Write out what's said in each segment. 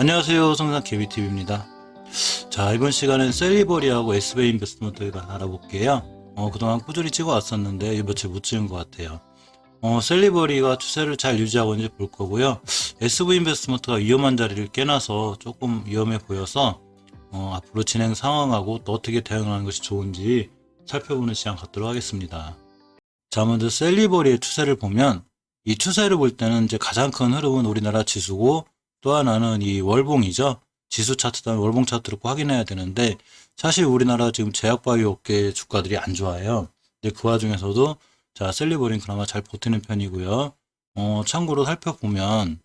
안녕하세요. 성산 개비TV입니다. 자, 이번 시간엔 셀리버리하고 SB 인베스트먼트를 알아볼게요. 어, 그동안 꾸준히 찍어 왔었는데, 이 며칠 못 찍은 것 같아요. 어, 셀리버리가 추세를 잘 유지하고 있는지 볼 거고요. SV 인베스트먼트가 위험한 자리를 깨놔서 조금 위험해 보여서, 어, 앞으로 진행 상황하고 또 어떻게 대응하는 것이 좋은지 살펴보는 시간 갖도록 하겠습니다. 자, 먼저 셀리버리의 추세를 보면, 이 추세를 볼 때는 이제 가장 큰 흐름은 우리나라 지수고, 또 하나는 이 월봉이죠. 지수 차트다 월봉 차트를 꼭 확인해야 되는데 사실 우리나라 지금 제약바이오 업계 주가들이 안 좋아요. 근데 그 와중에서도 자 셀리버린 그나마 잘 버티는 편이고요. 어 참고로 살펴보면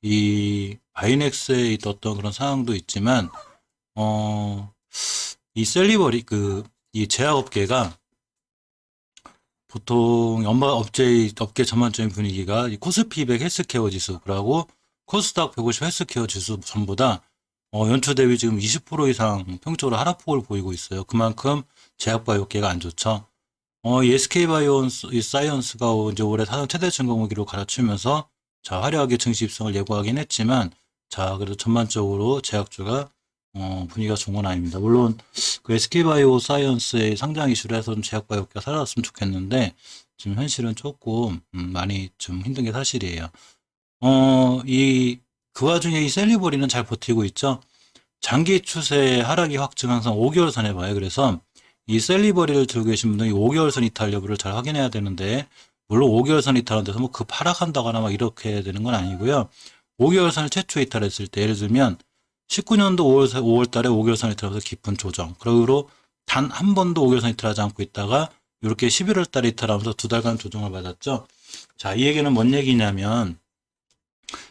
이 바이넥스에 있었던 그런 상황도 있지만 어 이 셀리버리 그 이 제약업계가 보통 연마 업체 업계 전반적인 분위기가 이 코스피 200 헬스케어 지수라고 코스닥 150 헬스케어 지수 전보다 어, 연초 대비 지금 20% 이상 평적으로 하락폭을 보이고 있어요. 그만큼 제약바이오계가 안 좋죠. 어, 이 SK바이오 사이언스가 이제 올해 사상 최대 증거물 기록 갈아치우면서 자, 화려하게 증시 입성을 예고하긴 했지만 자, 그래도 전반적으로 제약주가 어, 분위기가 좋은 건 아닙니다. 물론 그 SK바이오 사이언스의 상장 좀 제약바이오계가 살아났으면 좋겠는데 지금 현실은 조금 음, 많이 좀 힘든 게 사실이에요. 어, 이, 그 와중에 이 셀리버리는 잘 버티고 있죠. 장기 추세 하락이 확증 항상 5개월 선에 봐요. 그래서 이 셀리버리를 들고 계신 분들은 이 5개월 선 이탈 여부를 잘 확인해야 되는데, 물론 5개월 선 이탈한 데서 뭐 급 하락한다거나 막 이렇게 되는 건 아니고요. 5개월 선을 최초 이탈했을 때, 예를 들면 19년도 5월, 5월 달에 5개월 선 이탈하면서 깊은 조정. 그러고 단한 번도 5개월 선 이탈하지 않고 있다가 이렇게 11월 달에 이탈하면서 두 달간 조정을 받았죠. 자, 이 얘기는 뭔 얘기냐면,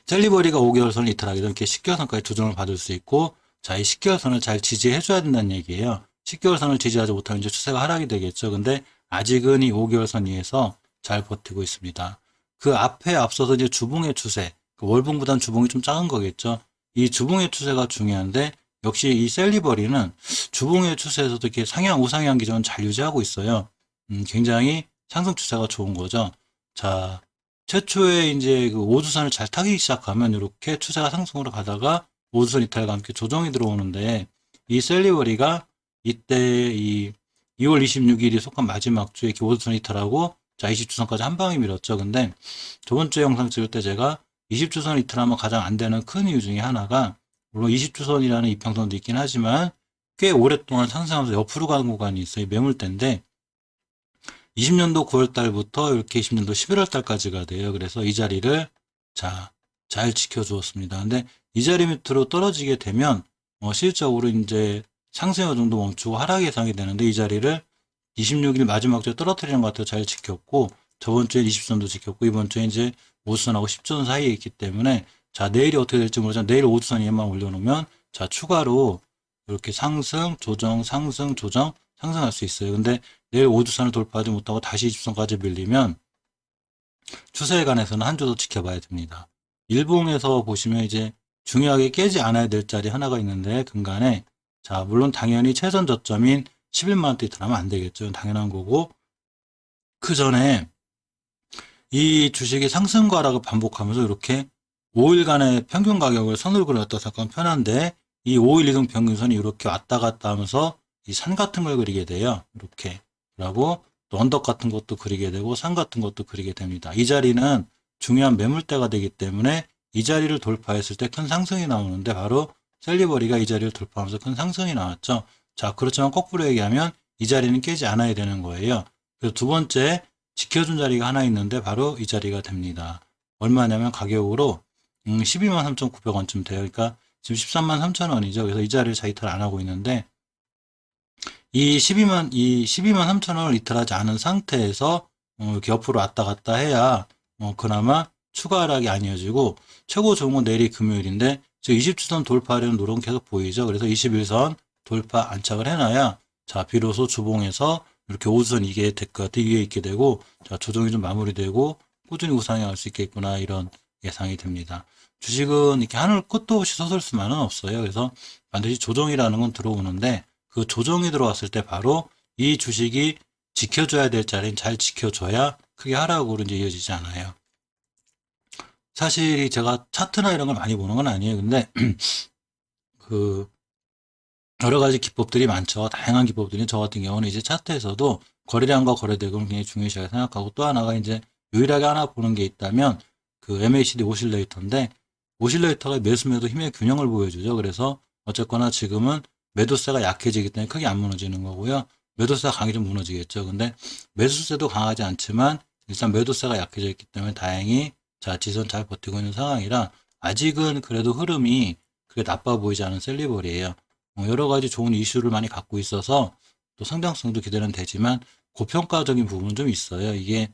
셀리버리가 5개월 선을 이탈하게 되면 이렇게 10개월 선까지 조정을 받을 수 있고, 자, 이 10개월 선을 잘 지지해 줘야 된다는 얘기예요. 10개월 선을 지지하지 못하면 이제 추세가 하락이 되겠죠. 근데 아직은 이 5개월 선 위에서 잘 버티고 있습니다. 그 앞에 앞서서 이제 주봉의 추세, 그 월봉보단 주봉이 좀 작은 거겠죠. 이 주봉의 추세가 중요한데, 역시 이 셀리버리는 주봉의 추세에서도 이렇게 상향, 우상향 기전을 잘 유지하고 있어요. 음, 굉장히 상승 추세가 좋은 거죠. 자, 최초에 이제 그 5주선을 잘 타기 시작하면 이렇게 추세가 상승으로 가다가 5주선 이탈과 함께 조정이 들어오는데 이 셀리버리가 이때 이 2월 26일이 속한 마지막 주에 5주선 이탈하고 자 20주선까지 한 방에 밀었죠. 근데 저번 주에 영상 찍을 때 제가 20주선 이탈하면 가장 안 되는 큰 이유 중에 하나가 물론 20주선이라는 이평선도 있긴 하지만 꽤 오랫동안 상승하면서 옆으로 가는 구간이 있어요. 이 매물대인데 20년도 9월 달부터 이렇게 20년도 11월 달까지가 돼요. 그래서 이 자리를 자, 잘 지켜주었습니다. 근데 이 자리 밑으로 떨어지게 되면 어, 실질적으로 이제 상승 어느 정도 멈추고 하락 예상이 되는데 이 자리를 26일 마지막 주에 떨어뜨리는 것 같아요. 잘 지켰고 저번 주에 20선도 지켰고 이번 주에 이제 5선하고 10선 사이에 있기 때문에 자 내일이 어떻게 될지 모르지만 내일 5선 위에만 올려놓으면 자 추가로 이렇게 상승 조정 상승 조정 상승할 수 있어요. 근데 내일 5주선을 돌파하지 못하고 다시 20선까지 밀리면 추세에 관해서는 한 주 더 지켜봐야 됩니다. 일봉에서 보시면 이제 중요하게 깨지 않아야 될 자리 하나가 있는데 근간에 자 물론 당연히 최선 저점인 11만원대 이탈하면 안 되겠죠. 당연한 거고 그 전에 이 주식이 상승과 하락을 반복하면서 이렇게 5일간의 평균 가격을 선을 그렸다 잠깐 편한데 이 5일 이동 평균선이 이렇게 왔다 갔다 하면서 이 산 같은 걸 그리게 돼요. 이렇게. 라고 또 언덕 같은 것도 그리게 되고 산 같은 것도 그리게 됩니다. 이 자리는 중요한 매물대가 되기 때문에 이 자리를 돌파했을 때 큰 상승이 나오는데 바로 셀리버리가 이 자리를 돌파하면서 큰 상승이 나왔죠. 자, 그렇지만 거꾸로 얘기하면 이 자리는 깨지 않아야 되는 거예요. 그래서 두 번째 지켜준 자리가 하나 있는데 바로 이 자리가 됩니다. 얼마냐면 가격으로 음, 12만 3,900원쯤 돼요. 그러니까 지금 13만 3천 원이죠. 그래서 이 자리를 자 이탈 안 하고 있는데 이 12만 이 12만 3천 원을 이탈하지 않은 상태에서 어, 이렇게 옆으로 왔다 갔다 해야 어, 그나마 추가 하락이 아니어지고 최고 좋은 건 내일이 금요일인데 지금 20주선 돌파하려는 노력은 계속 보이죠. 그래서 21선 돌파 안착을 해놔야 자 비로소 주봉에서 이렇게 5주선 이게 같아 이게 있게 되고 자 조정이 좀 마무리되고 꾸준히 우상향할 수 있겠구나 이런 예상이 됩니다. 주식은 이렇게 하늘 끝도 없이 솟을 수만은 없어요. 그래서 반드시 조정이라는 건 들어오는데 그 조정이 들어왔을 때 바로 이 주식이 지켜줘야 될 자리는 잘 지켜줘야 크게 하락으로 이제 이어지지 않아요. 사실 이 제가 차트나 이런 걸 많이 보는 건 아니에요. 근데 그 여러 가지 기법들이 많죠. 다양한 기법들이 저 같은 경우는 이제 차트에서도 거래량과 거래대금을 굉장히 중요시하게 생각하고 또 하나가 이제 유일하게 하나 보는 게 있다면 그 MACD 오실레이터인데 오실레이터가 매수 매도 힘의 균형을 보여주죠. 그래서 어쨌거나 지금은 매도세가 약해지기 때문에 크게 안 무너지는 거고요. 매도세가 강해지면 무너지겠죠. 근데 매수세도 강하지 않지만 일단 매도세가 약해져 있기 때문에 다행히 자 지선 잘 버티고 있는 상황이라 아직은 그래도 흐름이 그게 나빠 보이지 않은 셀리벌이에요. 어, 여러 가지 좋은 이슈를 많이 갖고 있어서 또 성장성도 기대는 되지만 고평가적인 부분은 좀 있어요. 이게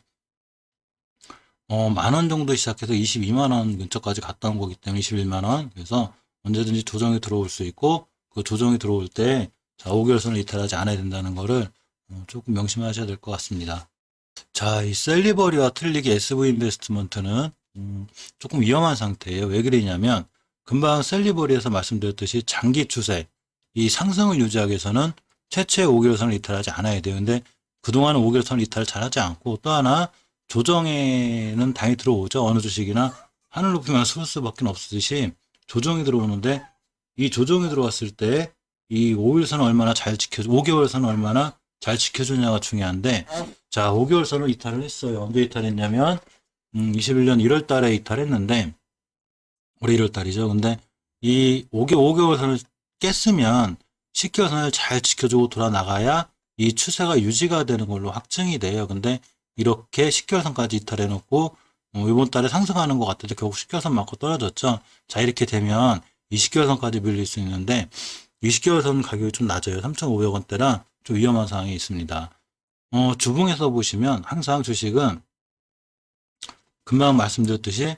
어, 만 원 정도 시작해서 22만 원 근처까지 갔다 온 거기 때문에 21만 원. 그래서 언제든지 조정이 들어올 수 있고 그 조정이 들어올 때 자, 5개월선을 이탈하지 않아야 된다는 거를 어, 조금 명심하셔야 될 것 같습니다. 자, 이 셀리버리와 틀리게 SV 인베스트먼트는 음, 조금 위험한 상태예요. 왜 그러냐면 금방 셀리버리에서 말씀드렸듯이 장기 추세, 이 상승을 유지하기 위해서는 최초의 5개월선을 이탈하지 않아야 돼요. 근데 그동안은 5개월선 이탈을 잘하지 않고 또 하나 조정에는 당연히 들어오죠. 어느 주식이나 하늘 높이만 쏠 수밖에 없듯이 조정이 들어오는데 이 조정이 들어왔을 때 이 5일선을 얼마나 잘 지켜주, 5개월선을 얼마나 잘 지켜주냐가 중요한데 자, 5개월선을 이탈을 했어요. 언제 이탈했냐면 음, 21년 1월 달에 이탈했는데 올해 1월 달이죠. 근데 이 5개, 5개월선을 깼으면 10개월선을 잘 지켜주고 돌아 나가야 이 추세가 유지가 되는 걸로 확증이 돼요. 근데 이렇게 10개월선까지 이탈해 놓고 어, 이번 달에 상승하는 것 같아도 결국 10개월선 맞고 떨어졌죠. 자 이렇게 되면 20개월선까지 밀릴 수 있는데 20개월선 가격이 좀 낮아요. 3,500원대라 좀 위험한 상황이 있습니다. 어, 주봉에서 보시면 항상 주식은 금방 말씀드렸듯이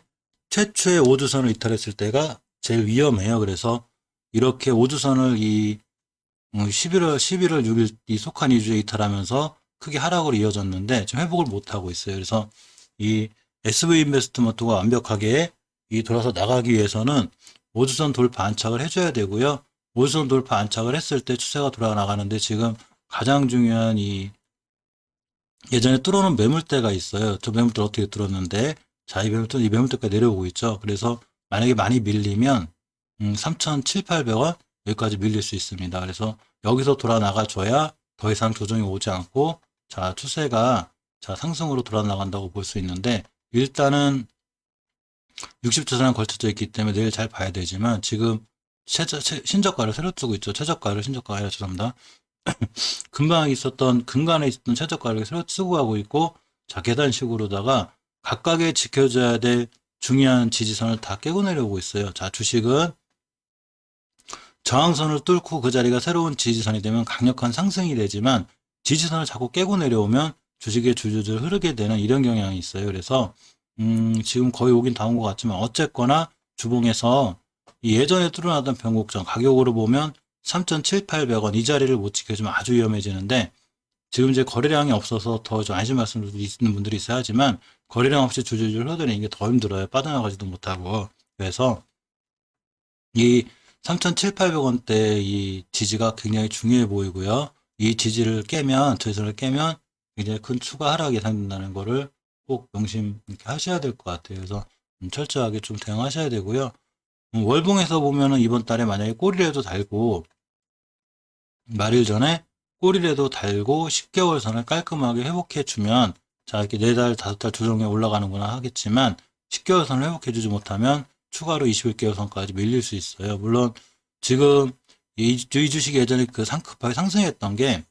최초의 5주선을 이탈했을 때가 제일 위험해요. 그래서 이렇게 5주선을 이 어, 11월 11월 6일 이 속한 2주에 이탈하면서 크게 하락으로 이어졌는데 지금 회복을 못 하고 있어요. 그래서 이 SV 인베스트먼트가 완벽하게 이 돌아서 나가기 위해서는 5주선 돌파 안착을 해줘야 되고요. 5주선 돌파 안착을 했을 때 추세가 돌아 나가는데 지금 가장 중요한 이 예전에 뚫어놓은 매물대가 있어요. 저 매물대 어떻게 뚫었는데 자, 이 매물대, 이 매물대까지 내려오고 있죠. 그래서 만약에 많이 밀리면 음, 3,700원 여기까지 밀릴 수 있습니다. 그래서 여기서 돌아 나가줘야 더 이상 조정이 오지 않고 자, 추세가 자, 상승으로 돌아 나간다고 볼 수 있는데 일단은 60주선에 걸쳐져 있기 때문에 내일 잘 봐야 되지만 지금 최저, 최- 신저가를 새로 뜨고 있죠. 최저가를 신저가가 아니라 죄송합니다. 금방 있었던 근간에 있었던 최저가를 새로 쓰고 가고 있고 자 계단식으로다가 각각의 지켜줘야 될 중요한 지지선을 다 깨고 내려오고 있어요. 자 주식은 저항선을 뚫고 그 자리가 새로운 지지선이 되면 강력한 상승이 되지만 지지선을 자꾸 깨고 내려오면 주식의 주주들 흐르게 되는 이런 경향이 있어요. 그래서 음, 지금 거의 오긴 다 온 것 같지만 어쨌거나 주봉에서 이 예전에 뚫어놨던 변곡점 가격으로 보면 3,700원 이 자리를 못 지켜주면 아주 위험해지는데 지금 이제 거래량이 없어서 더 좀 안심 말씀을 있는 분들이 있어야 하지만 거래량 없이 주주를 흐드리는 게더 힘들어요. 빠져나가지도 못하고. 그래서 이 3,700원대 이 지지가 굉장히 중요해 보이고요. 이 지지를 깨면, 저선을 깨면 굉장히 큰 추가 하락이 예상된다는 거를 꼭 명심 이렇게 하셔야 될 것 같아요. 그래서 음, 철저하게 좀 대응하셔야 되고요. 음, 월봉에서 보면은 이번 달에 만약에 꼬리라도 달고 말일 전에 꼬리라도 달고 10개월 선을 깔끔하게 회복해 주면 자 이렇게 4달, 5달 조정에 올라가는구나 하겠지만 10개월 선을 회복해 주지 못하면 추가로 21개월 선까지 밀릴 수 있어요. 물론 지금 이, 이 주식이 예전에 그 상급하게 상승했던 게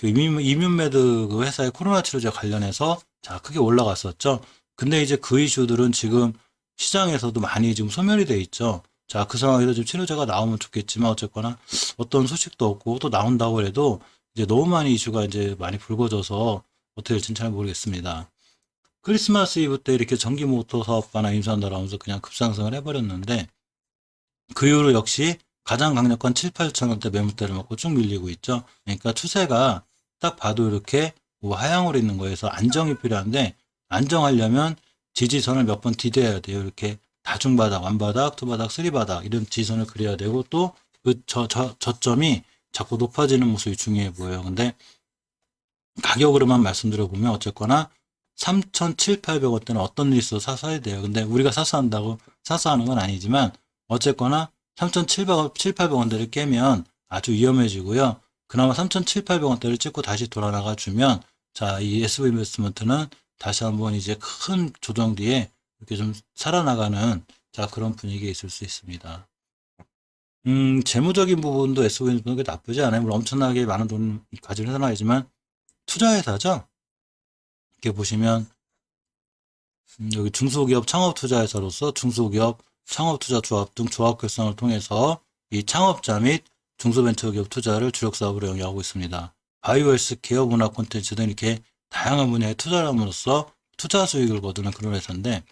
그 이뮨, 이뮨메드 그 회사의 코로나 치료제 관련해서 자 크게 올라갔었죠. 근데 이제 그 이슈들은 지금 시장에서도 많이 지금 소멸이 돼 있죠. 자, 그 상황에서 좀 치료제가 나오면 좋겠지만 어쨌거나 어떤 소식도 없고 또 나온다고 해도 이제 너무 많이 이슈가 이제 많이 불거져서 어떻게 될지는 잘 모르겠습니다. 크리스마스 이브 때 이렇게 전기 모터 사업가나 임산다 나오면서 그냥 급상승을 해버렸는데 그 이후로 역시 가장 강력한 7, 8천 원대 매물대를 먹고 쭉 밀리고 있죠. 그러니까 추세가 딱 봐도 이렇게 뭐 하향으로 있는 거에서 안정이 필요한데 안정하려면 지지선을 몇 번 디뎌야 돼요. 이렇게 다중바닥, 완바닥, 투바닥, 쓰리바닥 이런 지선을 그려야 되고 또 그 저점이 자꾸 높아지는 모습이 중요해 보여요. 근데 가격으로만 말씀드려 보면 어쨌거나 3,700원 대는 어떤 일이 있어도 사서야 돼요. 근데 우리가 사서 한다고 사서 하는 건 아니지만 어쨌거나 3,700원, 7,800원대를 깨면 아주 위험해지고요. 그나마 3,700원대를 찍고 다시 돌아나가 주면 자, 이 SV 인베스트먼트는 다시 한번 이제 큰 조정 뒤에 이렇게 좀 살아나가는 자, 그런 분위기에 있을 수 있습니다. 음, 재무적인 부분도 SV 인베스트먼트 나쁘지 않아요. 물론 엄청나게 많은 돈 가진 회사는 아니지만 투자 회사죠. 이렇게 보시면 음, 여기 중소기업 창업투자회사로서 중소기업 창업투자조합 등 조합 결성을 통해서 이 창업자 및 중소벤처기업 투자를 주력 사업으로 영위하고 있습니다. 바이오 헬스케어, 문화 콘텐츠 등 이렇게 다양한 분야에 투자를 함으로써 투자 수익을 거두는 그런 회사인데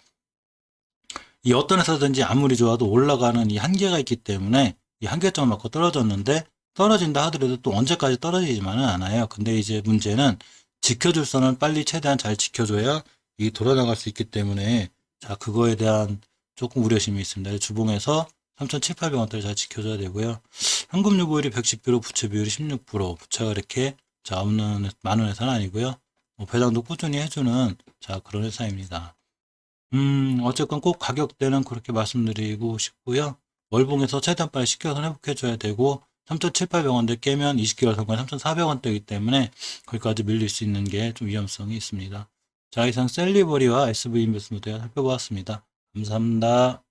이 어떤 회사든지 아무리 좋아도 올라가는 이 한계가 있기 때문에 이 한계점을 맞고 떨어졌는데 떨어진다 하더라도 또 언제까지 떨어지지만은 않아요. 근데 이제 문제는 지켜줄 선을 빨리 최대한 잘 지켜줘야 이 돌아나갈 수 있기 때문에 자 그거에 대한 조금 우려심이 있습니다. 주봉에서 3,700원대를 잘 지켜줘야 되고요. 현금 요구율이 110%, 부채 비율이 16%, 부채가 이렇게 자 없는 많은 회사는 아니고요. 뭐 배당도 꾸준히 해주는 자 그런 회사입니다. 음 어쨌건 꼭 가격대는 그렇게 말씀드리고 싶고요. 월봉에서 최대한 빨리 시켜서 회복해줘야 되고 3,700원대 깨면 20개월 상관 3,400원대이기 때문에 거기까지 밀릴 수 있는 게 좀 위험성이 있습니다. 자 이상 셀리버리와 SV 인베스트먼트가 살펴보았습니다. 감사합니다.